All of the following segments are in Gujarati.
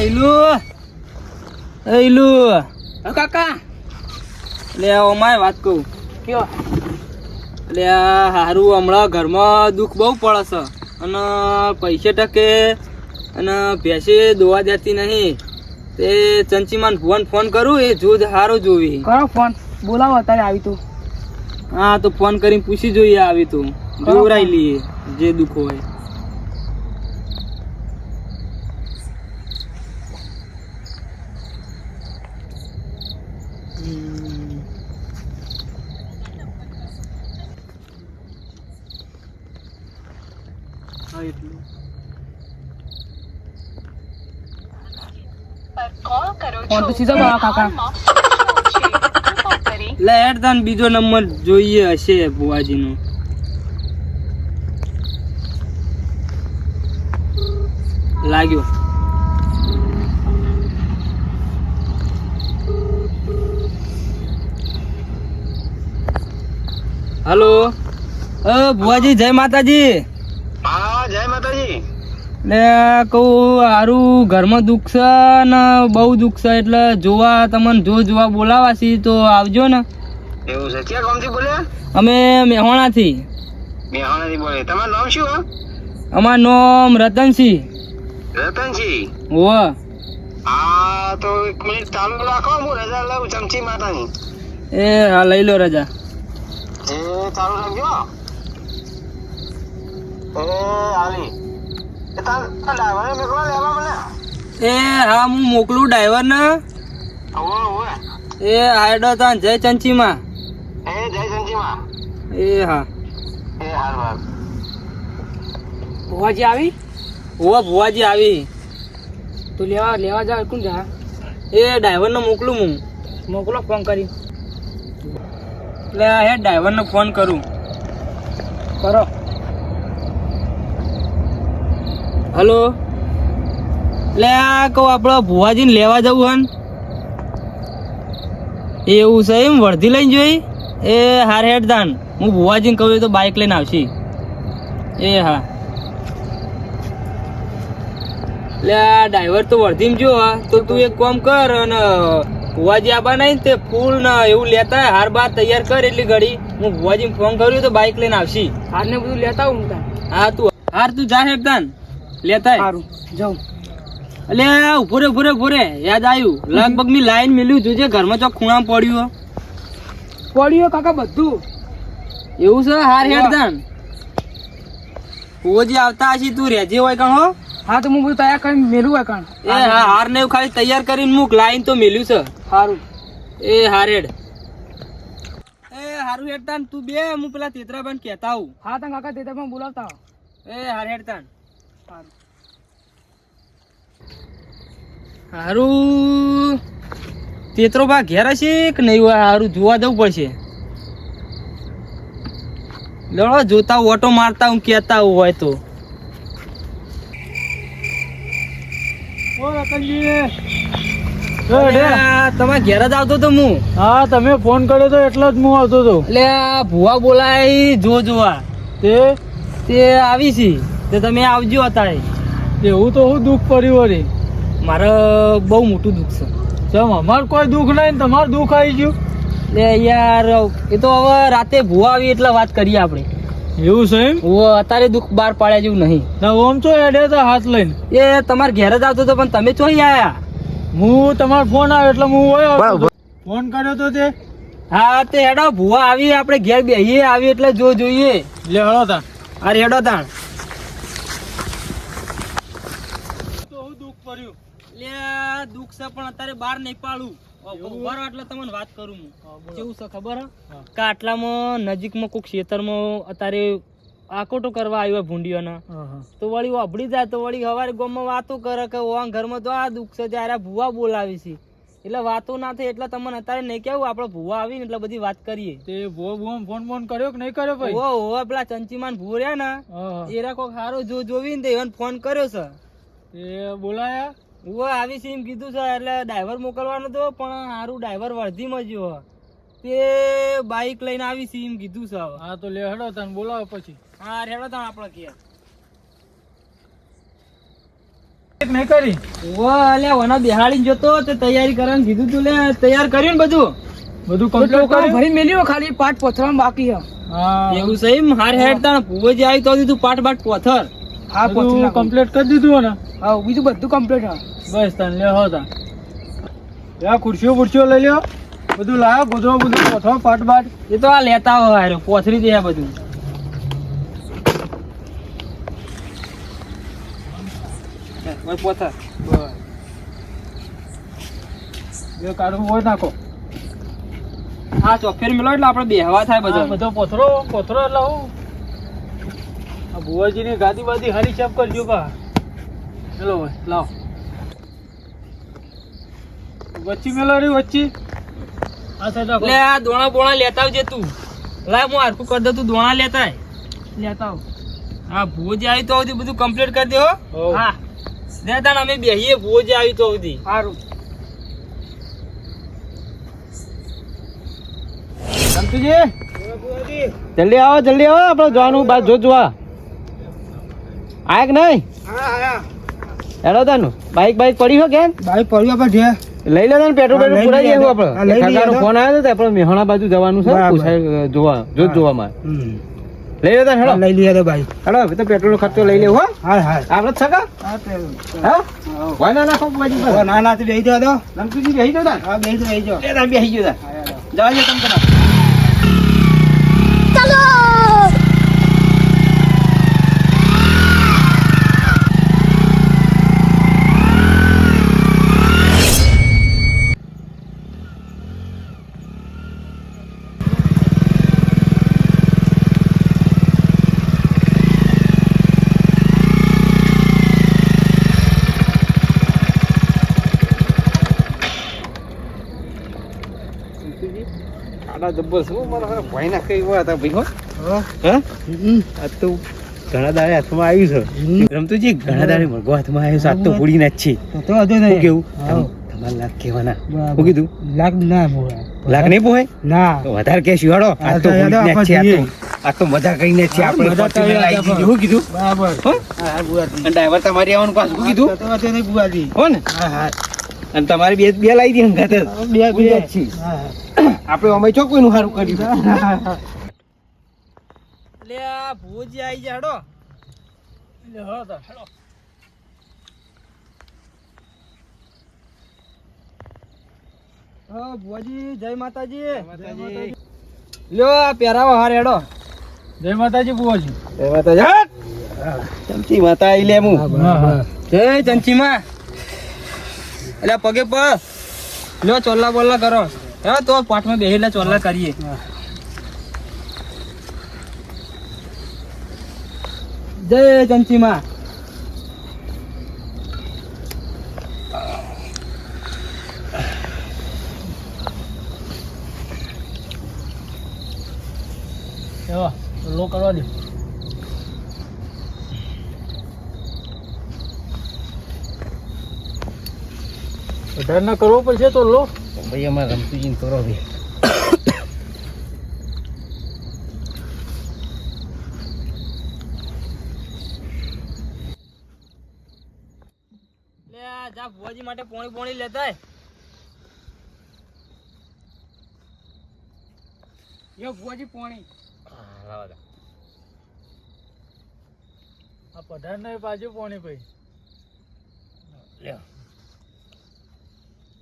એલું એલું કાકા. એટલે અમારે વાત કહું. કયો? એટલે હારું હમણાં ઘરમાં દુઃખ બહુ પડે છે. અને પૈસે ટકે અને ભેંસે દોવા દેતી નહીં. તે ચંચીમાન ફોન ફોન કરું એ જો હારો જોવી. કરો ફોન. બોલાવો અત્યારે આવી તું. હા તો ફોન કરીને પૂછી જોઈએ આવી તું. જોવરાઈ લઈએ જે દુઃખ હોય. ફોન તો સીધો કરો કાકા. લેટ હેડ બીજો નંબર જોઈએ હશે બુવાજીનો લાગ્યો. હલો. અ ભુવાજી જય માતાજી. ને કહું હારું ઘરમાં દુઃખ છે ને બહુ દુઃખ છે એટલે જોવા તમને જો જોવા બોલાવા છીએ તો આવજો ને. એવું છે. ક્યાં ગામથી બોલ્યા? અમે મેહોણાથી. મેહોણાથી બોલે તમારું નામ શું અમારું નામ રતનસિંહ. રતનસિંહ? ઓ હા તો એક મિનિટ ચાલુ રાખો હું રજા લઉં ચમચી માતાની. એ હા લઈ લો રજા. એ ચાલુ રાખજો એ આલી. એ હા હું મોકલું ડ્રાઈવર ને એ હાયડો તાન જય ચંચીમાં. એ જય સંજીમાં એ હા. એ હાર વાર ભુવાજી આવી? ઓ ભુવાજી આવી. તું લેવા લેવા જા કોણ જા? એ ડ્રાઈવરને મોકલું હું. મોકલો ફોન કરી. એટલે હે ડ્રાઈવરને ફોન કરું. કરો. હલો? લે આ કહું આપણે ભુવાજીને લેવા જવું હન. એવું છે એમ વર્ધી લઈને જોઈ? એ હાર હેડ દાન હું ભુવાજીને કહું તો બાઇક લઈને આવશી. એ હા. લે આ ડ્રાઈવર તો વર્ધીમાં જો તો તું એક કામ કર અને ભુવાજી આબા નહીં તે ફૂલ ને એવું લેતા હાર બાર તૈયાર કર એટલી ઘડી. હું ભુવાજીને ફોન કર્યું તો બાઇક લઈને આવશી. હારને બધું લેતા હું હા તું હાર તું જા હેડ દાન લેતા સારું જાઉં. અલે ઊભો રે ઊભો રે ઊભો રે. યાદ આવ્યું? લગભગ મી લાઈન મિલ્યું જોજે ઘરમાં ચોક ખૂણા પડ્યું પડ્યું કાકા બધું. એવું છે? હાર હેડદાન ઓજી આવતા હશી તું રેજે હોય કણ હો? હા તો હું બધું તૈયાર કરીને મેલું હોય કણ. એ હા હાર ને એવું ખાલી તૈયાર કરીને મૂક. લાઈન તો મેલ્યું છે. સારું એ હારેડ એ હારું હેડતાન તું બે હું પેલા તેતરાબાન કહેતા આવું. હા તા કાકા તેતરાબાન બોલાવતા એ હાર હેડ તાન સારું હારું. તેતરો બા ઘેર હશે કે નહીં? હોય હારું જોવા જવું પડશે. લડો જોતા ઓટો મારતા હું કહેતા હું હોય તો. તમે ઘેર જ આવતો તો હું. હા તમે ફોન કર્યો તો એટલો જ હું આવતો હતો. એટલે આ ભુવા બોલાય જો જોવા. તે? તે આવી છે. તે તમે આવજો અત્યારે. એવું તો હું દુઃખ પડ્યું વળી. મારે બહુ મોટું દુઃખ છે. ચમ અમાર કોઈ દુઃખ નહીં ને તમારું દુઃખ આવી ગયું? લે યાર એ તો હવે રાતે ભુવા આવી એટલે વાત કરીએ આપણે. એવું છે એમ? ઓ અત્યારે દુઃખ બહાર પાડ્યા જેવું નહીં. ના ઓમ છો હેડે તો હાથ લઈને. એ તમારે ઘેર જ આવતો હતો પણ તમે ચોઈ આયા? હું તમારો ફોન આવ્યો એટલે હું હોય ફોન કર્યો તો તે? હા તે હેડો ભુવા આવી આપણે ઘેર બેહીએ આવી એટલે જો જોઈએ. લે હેડો તાણ. અરે હેડો તાણ તો પડ્યું લે દુઃખ છે પણ અત્યારે બહાર નહીં પાડું. એટલે તમને વાત કરું હું. કેવું છે ખબર હે? હા. કે આટલામાં નજીકમાં કોઈક ખેતરમાં અત્યારે આકોટો કરવા આવ્યો ભૂંડીઓના. હા, હા. તો વળી વાપડી જાય તો વળી હવારે ગામમાં વાતો કરે કે ઓવા ઘરમાં તો આ દુઃખ છે ત્યારે ભૂવા બોલાવી છે. એટલે વાતો ના થાય એટલે તમને અત્યારે નહીં કેવું આપણે ભૂવા આવીને એટલે બધી વાત કરીએ. તે ફોન ફોન કર્યો કે નહીં કર્યો ભાઈ? ઓ ઓ પેલા ચંચીમાન ભૂ રહ્યા ને. એરા કોક હારો જો જોવીને તે ફોન કર્યો છે. તે બોલાયા? હું આવી છે એમ કીધું છે એટલે ડ્રાઈવર મોકલવાનો હતો પણ હારું ડ્રાઈવર વર્ધીમાં જો તે બાઈક લઈને આવી છે એમ કીધું છે હા તો લે હેડો તને બોલાવો પછી. હા રેડો તને આપણે કે નહીં કરી? ઓ લે ઓના બેહાડીને જોતો તે તૈયારી કરવાનું કીધું તું લે તૈયાર કર્યું ને બધું? બધું કમ્પ્લીટ ટોકરો ભરી મેલ્યો ખાલી પાટ પથરામાં બાકી હા. એવું સહી હાર હેડતા પૂવે જે આવી તો તું પાટ બાટ પોથર હા બધું કમ્પ્લીટ કરી દીધું ને હા બીજું બધું કમ્પ્લીટ હા. બસ તને લે હો તા. યા ખુરશીઓ ખુરશીઓ લઈ લ્યો. બધું લાવો ગોધરો બધું પોથો પાટ બાટ એ તો આ લેતા હોય હારું, પોથરી દે બધું. પોથર. કાઢવું હોય નાખો. હા ચોફેર મેલો એટલે આપણે બેહવા થાય બધો બધો પોથરો પોથરો એટલે હું આ ભુવાજીની ગાદી બાદી હારી ચેપ કરજો કા ચલો ભાઈ લાવ. વચ્ચી મેલો રે વચ્ચી. આ સાઈડ લે આ દોણા બોણા લેતા આવજે તું. લાય હું હારકું કરી દઉં તું દોણા લેતા આય. લેતા આવ. હા ભૂવો આવી તો સુધી બધું કમ્પ્લીટ કરી દે હો. હા. તાણ અમે બેહીએ ભૂવો આવી તો સુધી સારું સંતુજી જલ્દી આવો જલ્દી આવો આપણે જવાનું બાદ જોજવા જોવા. આયા કે નહીં? હેડો તાનું બાઈક બાઈક પડી હો કેમ? બાઈક પડ્યો પર છે લઈ લે ને પેટ્રોલ પેટ્રોલ પૂરા તો. હા, આપણે તો. ફોન આવ્યો હતો તે આપણે મેહાણા બાજુ જવાનું છે. પૂછાય જોવા જો. જોવા માં લઈ લે હેલો. લઈ લઈએ તો ભાઈ. હેલો તો પેટ્રોલ ખર્ચો લઈ લેવો હા. હા આપણે જ છકા હા હોય ના નાખો બાજુ પર ના ના બેહી જાવ તો. લંકુજી બેહી જાવ હા બેહી જાવ બેહી જાવ બેહી જાવ જવા દે તમ તને મારા ભાઈ ના કઈ વાત ભાઈ હો? હા. આ તો ઘણા દાડે હાથમાં આવ્યું છે. રમતુજી ઘણા દાડે મરઘો હાથમાં આવ્યો છે આજ તો પૂરી ના જ છે તો હજુ નહીં. કેવું? તમારે લાખ કહેવાના. બરાબર. કીધું? લાગ ના મોડા લાખ નહીં પોહે? ના. વધારે કેશ હેડો. આ તો પૂરી ના છે આ તો મજા કરીને છે આપણે મજા. દીધી. કીધું? બરાબર. હા? બુઆજી ડ્રાઈવર તમારી આવવાનું પાછું કીધું? તો નહીં બુઆજી હો ને? હા હા. અને તમારે બે બે લાવી દી અંગાત બે બે. છે. હા. આપણે અમે ચો કોઈનું સારું કર્યું? એટલે આ ભૂવો જે આવી જાય હેડો હા ભુવાજી જય માતાજી. લ્યો આ પહેરાવો હાર હેડો. જય માતાજી બુવાજી જય માતાજી ચમચી માતા આવી લે હું. જય ચંચીમાં એટલે પગે પ. લો ચોલ્લા બોલ્લા કરો. હા, તો પાઠમાં બેહી એટલે ચોલ્લા કરીએ. જય ચંચીમાં લો કરવા દે વધારે ના કરવો પડશે તો લો. ભાઈ અમારે રમતુજી કરો ભાઈ જા ભુવાજી માટે પોણી પોણી લેતા. યો પોણી. આ પઢાર ને બાજુ પોણી ભાઈ. હવે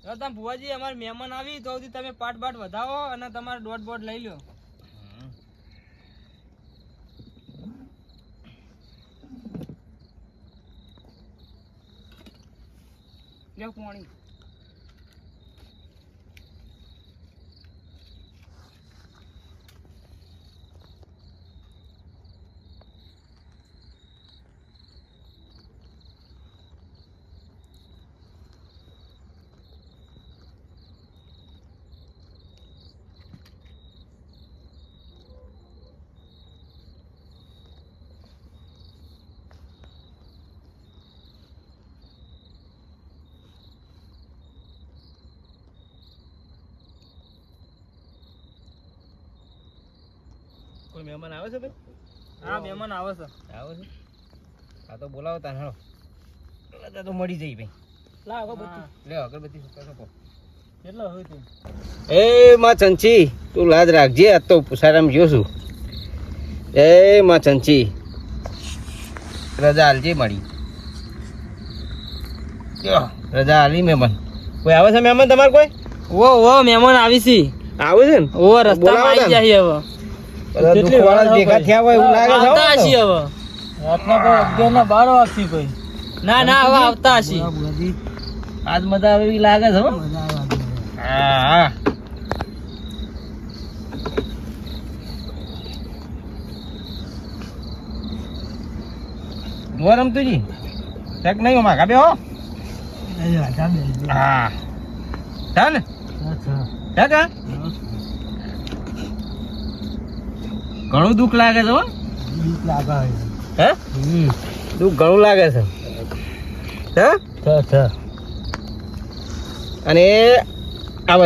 તમે ભુવાજી, અમારે મહેમાન આવી, તો સુધી તમે પાટ બાટ વધાવો અને તમારે દોઢ બોટ લઈ લો યો પોણી કોઈ મહેમાન આવે છે ભાઈ? હા મહેમાન આવે છે. આવે છે? આ તો બોલાવો તાર હેડો તો મળી જઈ ભાઈ. લા અગરબત્તી. લે અગરબત્તી સુકા. કેટલો હોય તે? એ માં ચંચી તું લાજ રાખજે આ તો પુસારામ ગયો છું. એ માં ચંચી રજા હાલજે મળી રજા હાલી મહેમાન. કોઈ આવે છે મહેમાન તમારે કોઈ? ઓ ઓ મહેમાન આવી છે આવે છે ને? ઓ રસ્તામાં આવી જાય હવે. બધા દુઃખવાળા ભેગા થયા હોય એવું લાગે છે આવતા હશી હવે. રાતના તો અગિયાર ના બાર વાગતી કોઈ ના ના હવે આવતા હશી. આજ મજા આવે એવી લાગે છે હો. હા હા. જુઓ રમતુજી. ચેક નહીં માગા બે હો. હા. ને. ઘણું દુઃખ લાગે છે હો. હે? દુઃખ ઘણું લાગે છે. હે? અને આ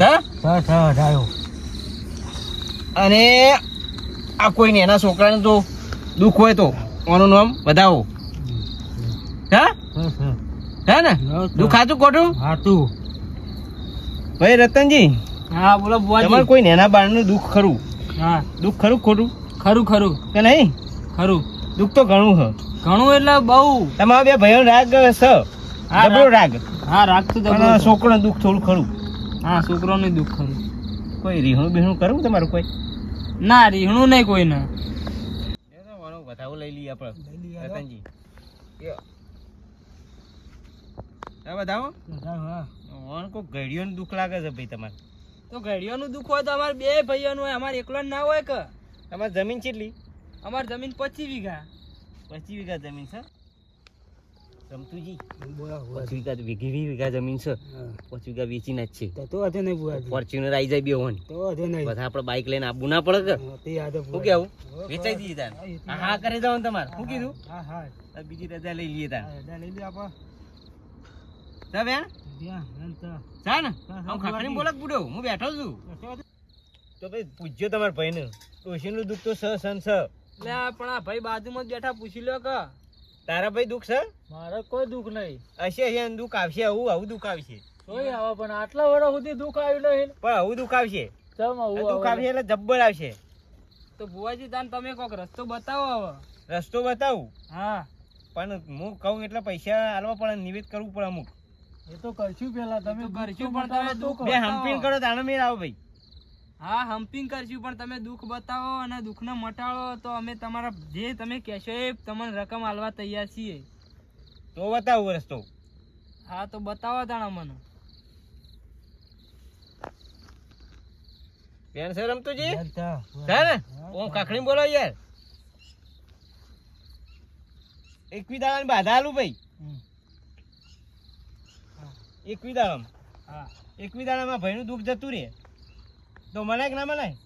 હે? અને આ કોઈ ને એના છોકરાને તો દુઃખ હોય તો ઓનું નામ વધાવો હે? હે ને? દુઃખ સાચું ખોટું? ભાઈ રતનજી હા બોલો તમારે બુવાજી કોઈ નેના બાળનું દુઃખ ખરું? હા. દુઃખ ખરું ખોટું? ખરું ખરું. કે નહીં? ખરું. દુઃખ તો ઘણું હ. ઘણું એટલે બહુ. તમારા બે ભાઈઓ રાગ સ હા, જબરો રાગ. હા રાગ તો પણ છોકરાનું દુઃખ થોડું ખરું? હા છોકરાનું દુઃખ ખરું. કોઈ રીહણું બિહણું કરું તમારું કોઈ? ના રીહણું નહીં કોઈને. વધાવો લઈ લઈએ આપણે. રતનજી. યો. હા બધાવો ઓન કોઈ ઘડીઓનું દુઃખ લાગે છે ભાઈ તમારે. તો ઘડિયાનું દુઃખ હોય તો અમારે બે ભાઈઓનું હોય અમારે એકલો ના હોય કે? તમારે જમીન કેટલી? અમારે જમીન પચીસ વીઘા. પચીસ વીઘા જમીન છે? રમતુજી? પચીસ વીઘા વીઘી વીઘા જમીન છે. પચીસ વીઘા વેચીને જ છે. તો નહીં ફોર્ચ્યુનર આવી જાય બે હોન તો હતો નહીં. બધા આપણે બાઇક લઈને આવવું ના પડે કે? તે યાદ શું કેવું વેચાઈ દઈએ તાર હા કરી દઉં તમારે. શું કીધું? હા હા. બીજી રજા લઈ લઈએ તાર લઈ જા બેન. તો. જા ને. હું ખાખરી બોલક બુડો હું બેઠો છું. તો ભાઈ પૂછજો તમારા ભાઈને. ડોશીનું દુઃખ તો સહ સન સહ એટલે પણ આ ભાઈ બાજુમાં જ બેઠા પૂછી લો કે. તારા ભાઈ દુઃખ છે? મારે કોઈ દુઃખ નહીં. હશે હશે દુઃખ આવશે આવું આવું દુઃખ આવશે. કોઈ આવે પણ આટલા વર્ષ સુધી દુઃખ આવ્યું નહીં. પણ આવું દુઃખ આવશે. ચમ આવું દુઃખ આવશે એટલે જબ્બર આવશે. તો ભુવાજી તાન તમે કોક રસ્તો બતાવો હવે. રસ્તો બતાવું? હા. પણ હું કહું એટલે પૈસા આલવા પડે નિવેદ કરવું પડે અમુક. એ તો કરશું પેલા તમે તો કરશું પણ તમે દુઃખ બે હમ્પિંગ કરો તાનો મેળ આવો ભાઈ. હા હમ્પિંગ કરશું પણ તમે દુઃખ બતાવો અને દુઃખને મટાડો તો અમે તમારા જે તમે કહેશો એ તમને રકમ આલવા તૈયાર છીએ. તો બતાવું રસ્તો હા તો બતાવો તાણ મને બેન સર રમતુજી છે ને? ઓમ કાકડી બોલો યાર. એકવી દાડાની બાધા આલું ભાઈ. એકવી દાડામાં હા. એકવી દાડામાં ભાઈનું દુઃખ જતું રહે. તો મનાય કે ના મનાય?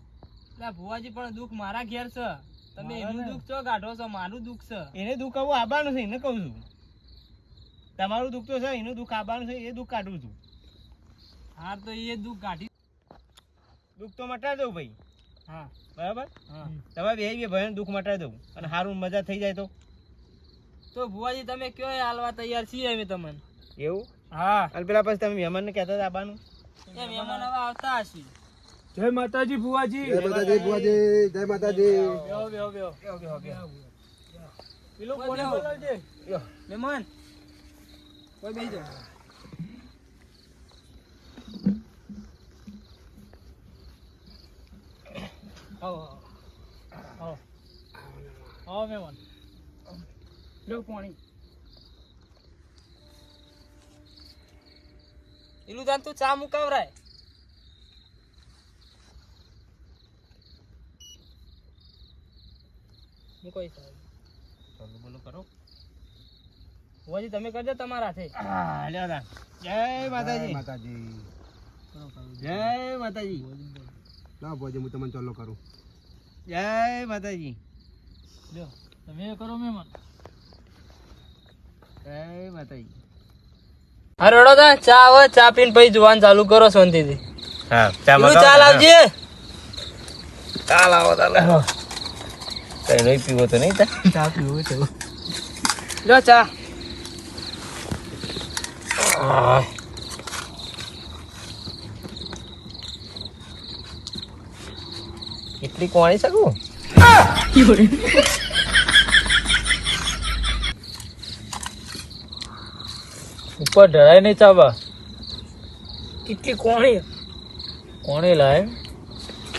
એટલે ભુવાજી પણ દુઃખ મારા ઘેર છે. તમે એનું દુઃખ છો કાઢો છો મારું દુઃખ છે. એને દુઃખ આવું આવવાનું છે એને કહું છું. તમારું દુઃખ તો છે એનું દુઃખ આવવાનું છે એ દુઃખ કાઢું છું. હા તો એ દુઃખ કાઢી દુઃખ તો મટાડી દઉં ભાઈ. હા. બરાબર? તમારે તમે બે બે ભાઈનું દુઃખ મટાડી દઉં. અને સારું મજા થઈ જાય તો. તો ભુવાજી તમે કયો હાલવા તૈયાર છીએ અમે તમને? એવું? હા. અને પેલા પછી તમે મહેમાનને કહેતા હતા આવવાનું મહેમાન હવે આવતા હશે. જય માતાજી ભુવાજી. જય માતાજી બુઆજી જય માતાજી. બેહો બેહો બેહો પેલું કોઈ કોને બોલાવજે? મહેમાન. કોઈ આવો. આવો. આવો મહેમાન. લો પાણી. એનું જાન તું ચા મુકાવરાય. મુકાઈ સાહેબ. ચાલો બોલો કરો. ભુવાજી તમે કરજો તમારા હાથે. તાન. જય માતાજી. માતાજી. જય માતાજી. ના ભોજી હું તમને ચાલો કરું. જય માતાજી. લ્યો તમે કરો મહેમાન. જય માતાજી. હા રડો તા ચા આવે ચા પીને પછી જોવાનું ચાલુ કરો શાંતિથી. હા પેલું ચા લાવજે ચા લાવો આવો કઈ નહીં પીવો તો નહીં તા ચા પીવો તો લો ચા. કેટલી કોણી શકું ઉપર ઢળાય નહીં ચાબા કેટલી કોણી? કોણી લાય.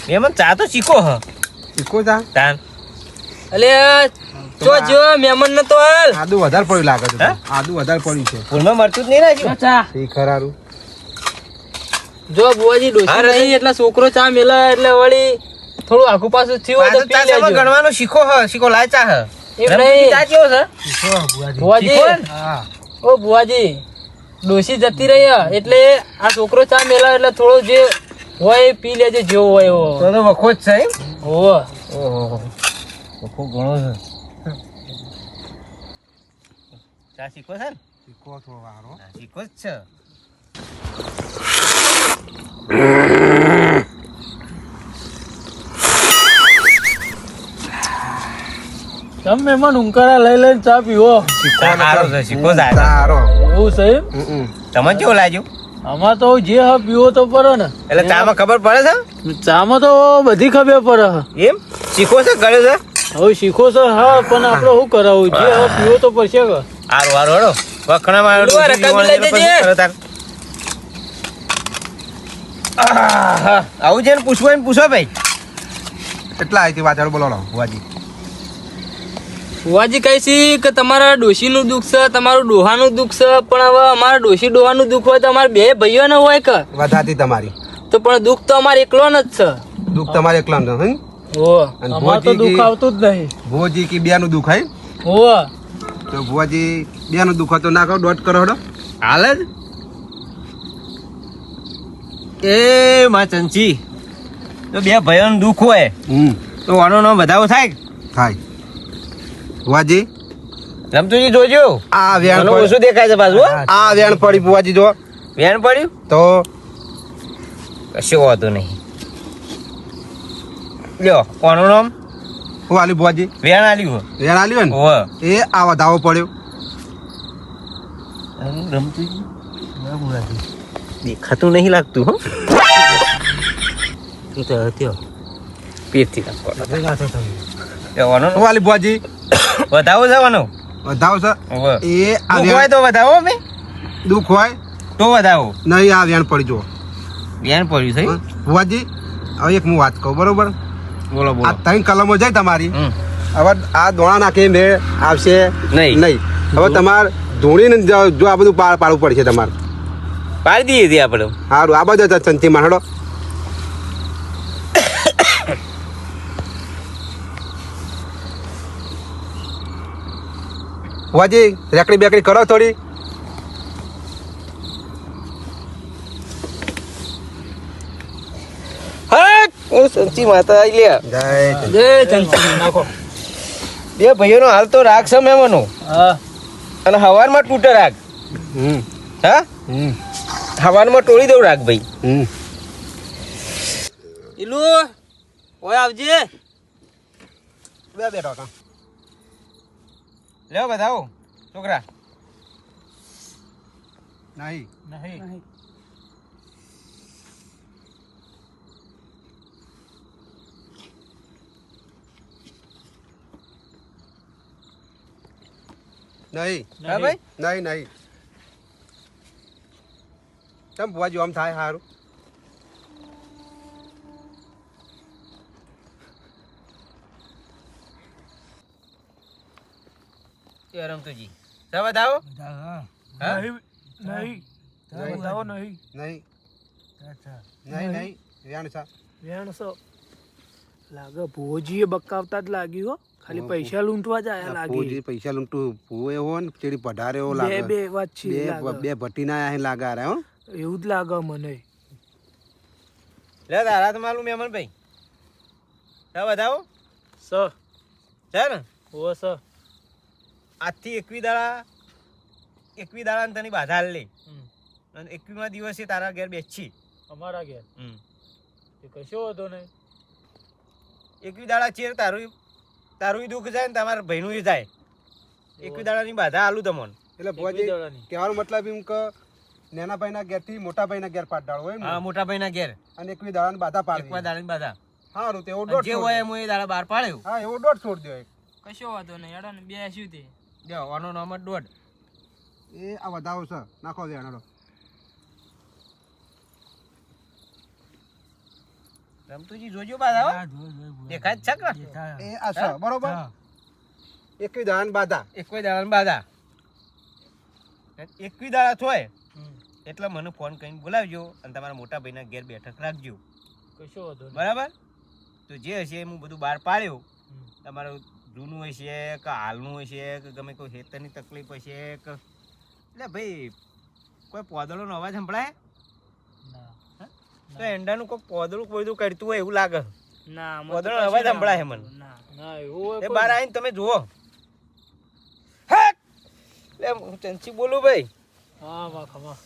મેમન ચા તો શીખો હ. શીખો ચા? તાન. અલે જો જો મેમન ન તો હાલ. આદુ વધારે પડ્યું લાગે છે. આદુ વધારે પડ્યું છે. ફૂલમાં મરચું જ નહીં રાખ્યું ચા. એ ખરારું? જો બુવાજી ડોસી નહીં. એટલા છોકરો ચા મેલા એટલે વળી થોડું આખું પાછું થયું તો પી ચા લેજો. ગણવાનું શીખો હ શીખો લાય ચા હ. એ નહીં. ચા કેવો છે? બુઆજી શીખો હા. ઓ બુઆજી ડોસી જતી રહી એટલે આ છોકરો ચા મેલા એટલે થોડો જે હોય એ પી લેજે જેવો હોય એવો. તો તો વખો જ છે એમ? ઓહો વખો ઘણો છે. ચા શીખો છે શીખો થોડો વારો શીખો જ છે. તમે મને ઉંકારા લઈ લઈને ચા પીવો. સારો છે શીખો. સારો. એવું સાહેબ. તમને કેવું લાગ્યું? આમાં તો જે હા પીવો તો પડે ને. એટલે ચામાં ખબર પડે છે? ચામાં તો બધી ખબર પડે એમ? શીખો છે ગળ્યો છે? હવે શીખો છે હા પણ આપણે શું કરાવું? જે હા પીવો તો પડશે કે હારું હારું હડો વખણામાં લો, આ રકમ લઈ દેજે. કરો તાર. આહા, આવું છે ને પૂછવું એમ પૂછો ભાઈ. કેટલા હતી વાચાડો બોલો ભુવાજી? બુઆજી કહીશી છે કે તમારા ડોશીનું દુઃખ છે તમારું ડોહાનું દુઃખ છે પણ હવે અમારા ડોશી ડોહાનું દુઃખ હોય તો અમારે બે ભાઈઓને હોય કે? વધારતી તમારી. તો પણ દુઃખ તો અમારે એકલો જ છે. દુઃખ તમારે એકલો જ હે? ઓ અને અમારે તો દુઃખ આવતું જ નહીં. ભુવાજી કે બેનું દુઃખ હે ઓ. તો ભુવાજી બેનું દુઃખ હોય તો ના કરો દોઢ કરો હડો. હાલ જ. એ માં ચંચી તો બે ભાઈઓનું દુઃખ હોય હમ. તો આનો વધારો થાય? થાય. ભુવાજી રમતુજી જોજો. આ વેણ શું ઓછું દેખાય છે પાછું. આ વેણ પડી પુવાજી જો. વેણ પડ્યું? તો? કશું હોતું નહીં. લ્યો કોનું નામ? હું આલી ભુવાજી. વેણ આલ્યું વેણ આલ્યું ને? એ આ વધાવો પડ્યો. રમતુજી દેખાતું નહીં લાગતું હો. તો હત્યો પેટથી નાખવાનો. વાનો હું આલી ભુવાજી? વધાવો જવાનો વધાવો છે? એ આ હોય તો વધાવો બે દુઃખ હોય? તો વધાવો. નહીં આ વેણ પડી જો વેણ પડ્યું થઈ ભુવાજી હવે એક હું વાત કહું બરોબર? બોલો આ બોલો ત્રણ કલમો જાય તમારી. હવે આ દોણા નાખી મેળ આવશે? નહીં. નહીં. હવે તમારે ધોણીને જો આ બધું પાડ પાડવું પડશે તમારે. પાડી દઈએ છીએ આપણે. સારું આ બાજુ ચંચી મારડો વાજી રેકડી બેકડી કરો થોડી. હા સંચી માતા આઈ લે જય જય ચંચી. નાખો. બે ભાઈઓનો હાલ તો રાગ છે મેમોનો. હા. અને હવારમાં તૂટે રાગ. હમ. હા? હવારમાં તોડી દઉં રાગ ભાઈ. હમ. ઇલુ ઓય આવજે. બે બેઠો લ્યો બતાવો છોકરા નહીં નહીં નહીં હા ભાઈ નહીં નહીં કેમ ભુવાજી આમ થાય સારું એ રમતુજી સા બતાવો નહીં નહીં. બતાવો નહીં. નહીં. નહીં નહીં. વેણ વેણસો. લાગે ભોજીએ બકાવતા જ લાગ્યું હો. ખાલી પૈસા લૂંટવા જ આયા લાગે. પૈસા લૂંટું ભૂએ ને ચેડી પઢારે હો બે લાગે. બે વાત છે બે. બે ભટ્ટી ના આયા લાગે આરે હો. એવું જ લાગે મને. લે તારા તો માલુમ મેમન ભાઈ. સા બતાવો સ. છે ઓ સ. આજથી એકવી દાડા એકવી દાડા તની બાધા હાલ લે અને એકવીમાં દિવસે તારા ઘેર બેસી. અમારા ઘેર? એ કશો હતો નહીં. એકવી દાડા ચેર તારું તારું દુઃખ જાય ને તમારા ભાઈનું જાય. એકવી દાડાની બાધા આલું તમને. એટલે ભુવાજી કહેવાનો મતલબ એમ કે નાના ભાઈના ઘેરથી મોટા ભાઈના ઘેર પાડાળો હોય હા ને? મોટા ભાઈના ઘેર. અને એકવી દાડાની બાધા એકવા પાડવી દાડાની બાધા. સારું તેવો દોઢ જે હોય એમ એ દાડા બહાર પાડ્યો હા એવો દોઢ છોડ દો કશો વાંધો નહીં હેડો ને બે શું તે. જો આનો નામ જ દોઢ. એ આ વધારો છે. નાખો દે આનો રમતુજી જોજો બાધા દેખાય છે કે એ આ છે બરોબર? એકવી દાડાની બાધા. એકવી દાડાની બાધા. એકવી દાડા થોય. એટલે મને ફોન કરીને બોલાવજો અને તમારા મોટા ભાઈના ઘેર બેઠક રાખજો. કશો બરાબર? તો જે હશે એ હું બધું બહાર પાડ્યો. તમારું જૂનું હશે કે હાલનું હશે કે ગમે કોઈ ખેતરની તકલીફ હશે કે એટલે ભાઈ કોઈ પોદળોનો અવાજ સંભળાય? ના. તો એંડાનું કોઈ પોદળું બધું કરતું હોય એવું લાગે? ના પોદળો અવાજ સંભળાય મને. ના. ના એવું હોય એ કોઈ બહાર આવીને તમે જુઓ. એટલે હું ચંચી બોલું ભાઈ. હા વાહ ખમા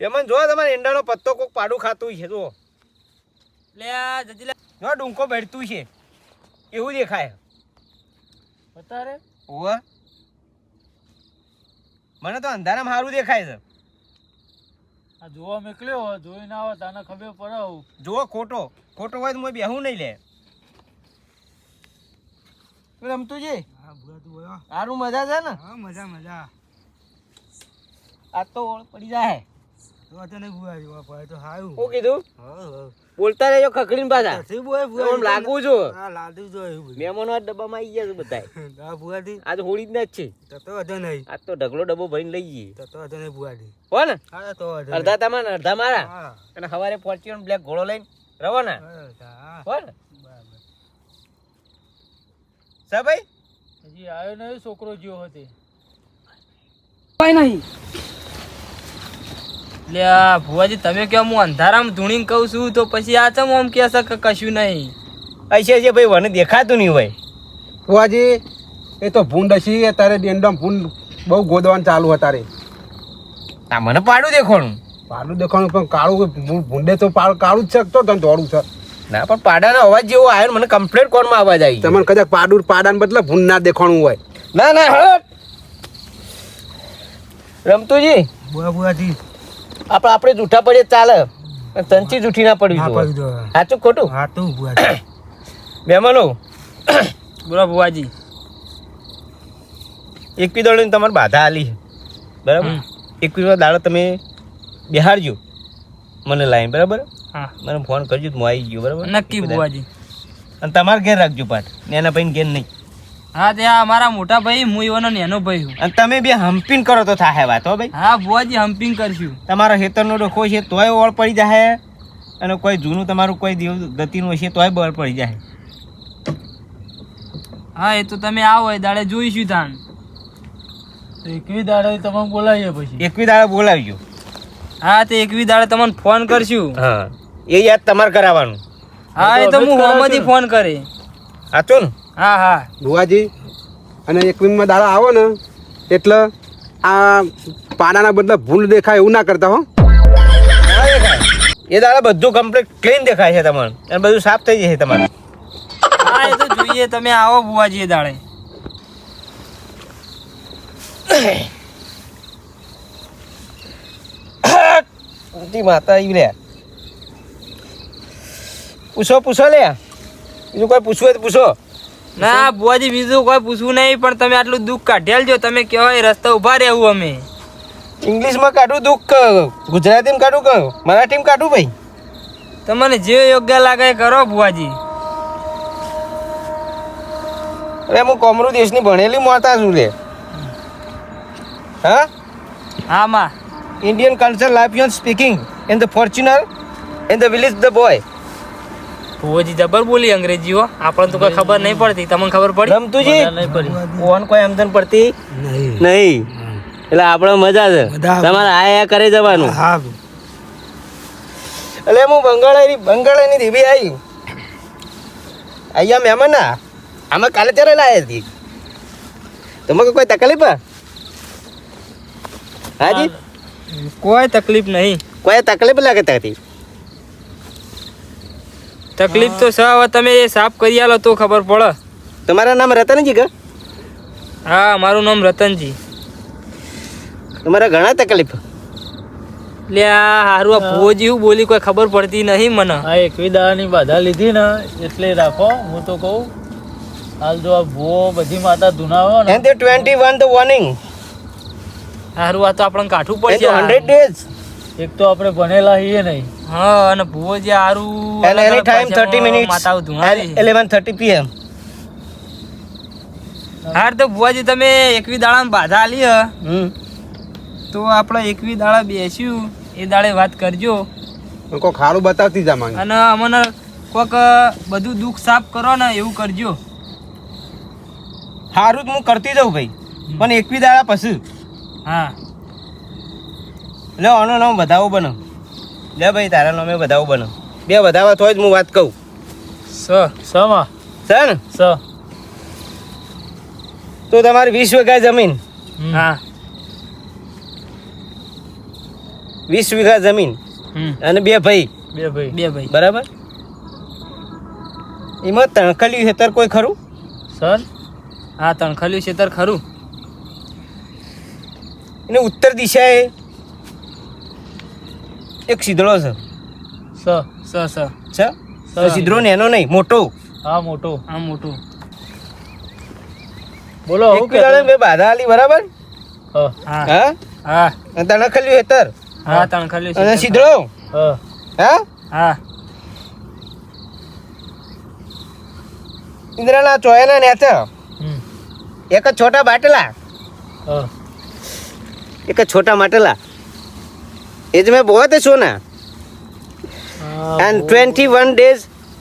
એમાં જો તમારે એંડાનો પત્તો કોક પાડું ખાતું છે જુઓ. લે આ જજી લે. જો ડુંકો બેઠતું છે. એવું દેખાય. અત્યારે ઓવે મને તો અંધારામાં સારું દેખાય છે. આ જોવા મોકલ્યો હોય જોઈને આવે તને ખબર પડે હું જોવો ખોટો. ખોટો હોય તો હું બેહું નહીં લે. રમતું છે? હા ભૂરા તું બોલો સારું મજા છે ને? હા મજા મજા. આ તો ઓળ પડી જાય. તો તો તો કીધું? બોલતા રહેજો ખખડીને પાછા. આમ લાગુ છું. હા મહેમાનો આ ડબ્બામાં આવી ગયા છે બધા હા ભૂરાથી આજ હોળી જ ના જ છે. તો તો વધો નહીં. આજ તો ઢગલો ડબ્બો ભરીને લઈ જઈએ. તો તો વધો નહીં ભૂરાથી હો ને? હા તો અડધા તમારા અડધા મારા. અને સવારે ફોર્ચ્યુન બ્લેક ઘોડો લઈને રવાના. હા હો. ને? સા ભાઈ? હજી આવ્યો નહીં છોકરો જ્યો હતો કઈ નહીં. એટલે આ ભુવાજી તમે કે હું અંધારામાં ધૂણીને કહું છું તો પછી આ ચમ આમ કહે છે કશું નહીં? અશે છે ભાઈ મને દેખાતું નહીં હોય. ભુવાજી એ તો ભૂંડ હશી અત્યારે ડેન્ડમ ભૂંડ બહુ ગોદવાનું ચાલુ અત્યારે આ મને પાડું દેખાણું પાડું દેખાણું પણ કાળું ભૂંડે તો કાળું જ છે તો તને દોડું છે? ના પણ પાડાનો અવાજ જેવો આવ્યો મને કમ્પ્લેટ કોણમાં અવાજ આવી તમને કદાચ પાડું પાડાને બદલે ભૂંડ ના દેખાણું હોય. ના ના હા રમતુજી. બુઆ બુઆજી આપણે આપણે જૂઠા પડીએ ચાલે. તનથી તંચી જૂઠી ના પડવી જોઈએ. સાચું ખોટું? સાચું તું બુરાથી મહેમાનો બોલો ભુવાજી. એકવી દોડીને તમારે બાધા આલી છે. બરાબર? એકવીનો દાડો તમે બિહારજો મને લાઈન બરાબર? હા. મને ફોન કરજો તો હું આવી ગયો બરાબર? નક્કી ભુવાજી. અને તમારે ઘેર રાખજો પાઠ ને એના પછી ઘેર નહીં. હા તે આ અમારા મોટા ભાઈ હું એવાનો નેનો ભાઈ હું અને તમે બે હમ્પિંગ કરો તો થાય વાત હો ભાઈ. હા ભુવાજી હમ્પિંગ કરશું. તમારો હેતરનો ડોખો છે તોય ઓળ પડી જાય અને કોઈ જૂનું તમારું કોઈ દેવ ગતિનું હશે તોય બળ પડી જાય હા એ તો તમે આવો એ દાડે જોઈશું તાન એકવી દાડે તમે બોલાવીએ પછી. એકવી દાડે બોલાવજો. હા તે એકવી દાડે તમને ફોન કરશું. હા. એ યાદ તમારે કરાવવાનું. હા એ તો હું હોમથી ફોન કરે. સાચું ને હા હા. ભુવાજી અને એકવીમાં દાડા આવો ને એટલે આ પાડાના બદલે ભૂલ દેખાય એવું ના કરતા હો. એ દાડા બધું કમ્પ્લીટ ક્લીન દેખાય છે તમારે અને બધું સાફ થઈ જશે તમારે. હા એ તો જોઈએ તમે આવો ભુવાજી એ દાડે. માતા આવી લે પૂછો પૂછો લે બીજું કોઈ પૂછવું હોય તો પૂછો. ના ભુવાજી બીજું કોઈ પૂછવું નહીં પણ તમે આટલું દુઃખ કાઢેલ જો તમે કહેવાય રસ્તા ઊભા રહેવું અમે. ઇંગ્લિશમાં કાઢું દુઃખ ગુજરાતીમાં કાઢું કે મરાઠીમાં કાઢું ભાઈ? તમને જે યોગ્ય લાગે કરો ભુવાજી અરે હું કોમરૂ દેશની ભણેલી માતા છું રે. હા? હા માં. Indian culture life you speaking in the Fortuner in the village the boy ભુવાજી જબર બોલી અંગ્રેજી હો. આપણને તો કોઈ ખબર નહીં પડતી. તમને ખબર પડી? રમતુજી? નહીં પડી. ઓન કોઈ આમદન પડતી નહીં. નહીં. એટલે આપણે મજા છે. તમારે આ આ આયા કરે જવાનું. હા એટલે હું બંગાળાની બંગાળાની દેવી આવી અહીંયા મહેમાન ના આમાં કાલે ત્યારે લાયા હતી તમારે કોઈ તકલીફ? હે? હાજી? કોઈ તકલીફ નહીં. કોઈ તકલીફ લાગે હતી? તકલીફ તો છે હવે તમે એ સાફ કરી આલો તો ખબર પડે. તમારા નામ રતનજી કે? હા મારું નામ રતનજી. તમારા ઘણા તકલીફ? એટલે આ હારું આ ભોજી હું બોલી કોઈ ખબર પડતી નહીં મને. આ એકવી દાડાની બાધા લીધી ને એટલે રાખો હું તો કહું હાલ જો આ ભૂવો બધી માતા ધુનાવો ને. એન્ડ તે ટ્વેન્ટી વન ધ વોર્નિંગ હારું આ તો આપણને કાઠું પડશે તો હંડ્રેડ ડેઝ એક તો આપણે ભણેલા છીએ નહીં. હા અને ભુવોજી હારું and any time thirty minutes માતાઓ ધુણાવી ઇલેવન થર્ટી પીએમ હાર તો ભુવાજી તમે એકવી દાડામાં બાધા આલી હ. હમ. તો આપણે એકવી દાડા બેસ્યું. એ દાડે વાત કરજો. કોક ખારું બતાવતી જા માંગે. અને અમને કોક બધું દુઃખ સાફ કરો ને એવું કરજો. સારું જ હું કરતી જાઉં ભાઈ. પણ એકવી દાડા પછી. હા. એટલે આનો નામ વધાવો બનો. લે ભાઈ તારા નામે વધાવો બનો. બે વધાવા તો જ હું વાત કહું. સ સ માં સ. ને સ તો તમારી વીસ વીઘા જમીન. હા. વીસ વીઘા જમીન હમ. અને બે ભાઈ. બે ભાઈ. બે ભાઈ. બરાબર? એમાં તણખલ્યું હેતર કોઈ ખરું? સર હા તણખલ્યું ખેતર ખરું. એને ઉત્તર દિશાએ એક સીધળો છે. સ સ સ. છે સીધળો ને એનો નહીં મોટો. હા મોટો. આ મોટું. બોલો હું કે? બે બાધા આલી બરાબર? હા. હા? હા. હા. અને તણખલ્યું હેતર હા તણખલ્યું અને સીધળો? હા. હા? હા. ઇન્દ્રના ચોયના ને હમ. એક જ છોટા બાટલા. હા. એક જ છોટા માટલા. એ જ મેં બહુત है सोना હા, and twenty one days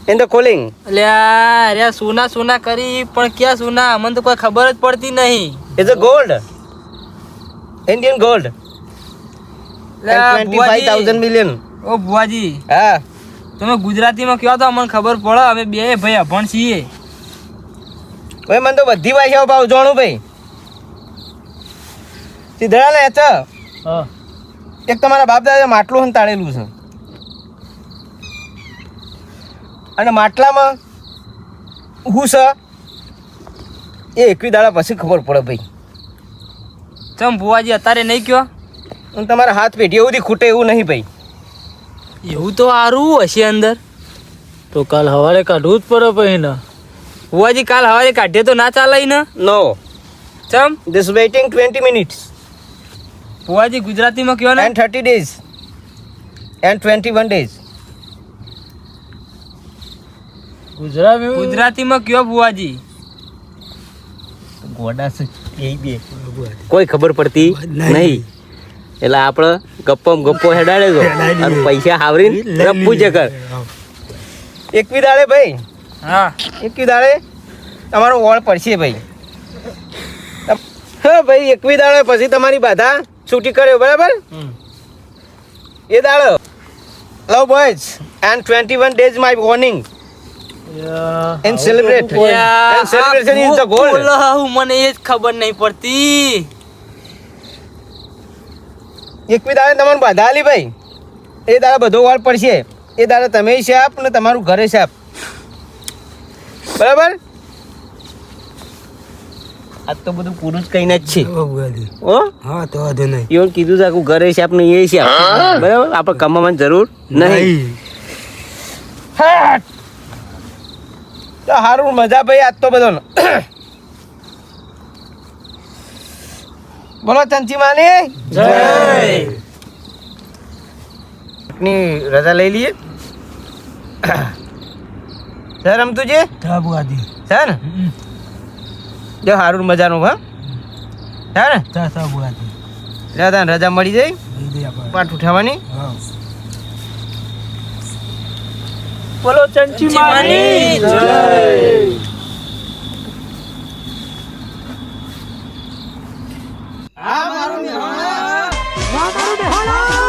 in the calling એટલે આ અરે સોના સોના કરી પણ ક્યાં સોના અમને તો કોઈ ખબર જ પડતી નહીં is a gold Indian gold એટલે આ ट्वेंटी फाइव थाउजेंड ભુવાજી, मिलियन ઓ ભુવાજી હા તમે ગુજરાતીમાં કહો તો અમને ખબર પડે અમે બે ભાઈ અભણ છીએ ભાઈ મને તો બધી ભાષાઓ ભાવ જાણું ભાઈ સીધડા ને છે હા એક તમારા બાપ દાદા માટલું હંતાડેલું છે. અને માટલામાં હું છે એ એકવી દાડા પછી ખબર પડે ભાઈ. ચમ ભુવાજી અત્યારે નહીં કયો? હું તમારા હાથ પેઢી એવું ખૂટે એવું નહીં ભાઈ. એવું તો સારું હશે અંદર. તો કાલ સવારે કાઢવું જ પડે ભાઈ ને ભુવાજી કાલ હવારે કાઢીએ તો ના ચાલે ને? નો ચમ? This waiting 20 minutes. ભુવાજી ગુજરાતીમાં કયો ને and 30 days. And 21 days. Gujarati ગુજરાતીમાં કયો ભુવાજી? કોઈ ખબર પડતી નહીં. એટલે આપણે ગપ્પો ગપ્પો હેડાડે તો અને પૈસા હાવરીને રપ્પુ છે કર. એકવી દાડે ભાઈ. હા. એકવી દાડે તમારો ઓળ પડશે ભાઈ. હા ભાઈ એકવી દાડે પછી તમારી બાધા છૂટી કર્યો બરાબર? એ દાડો. Love boys and twenty one days my warning and celebrate and celebration is the goal મને એ જ ખબર નહીં પડતી. એકવી દાડે તમારું બાધા આલી ભાઈ. એ દાડા બધો વાળ પડશે. એ દાડા તમે શાપ ને તમારું ઘરે શાપ બરાબર? આ તો બધું પૂરું જ કહીને જ છે. ઓ હા? તો વાંધો નહીં. એવું કીધું છે આખું ઘરે છે આપણે એ છે બરાબર? આપણે કમાવાની જરૂર નહીં. તો સારું મજા ભાઈ આજ તો બધો બોલો ચંચી માની. ની રજા લઈ લઈએ. સર રમતું છે છે ને? જો સારું મજાનું હા. હા ને? ચા ચા બોલાતી જા તાને રજા મળી જાય. પાઠ ઉઠાવવાની. બોલો ચંચી માની. જય. આ મારું નિહાળા મારું નિહાળા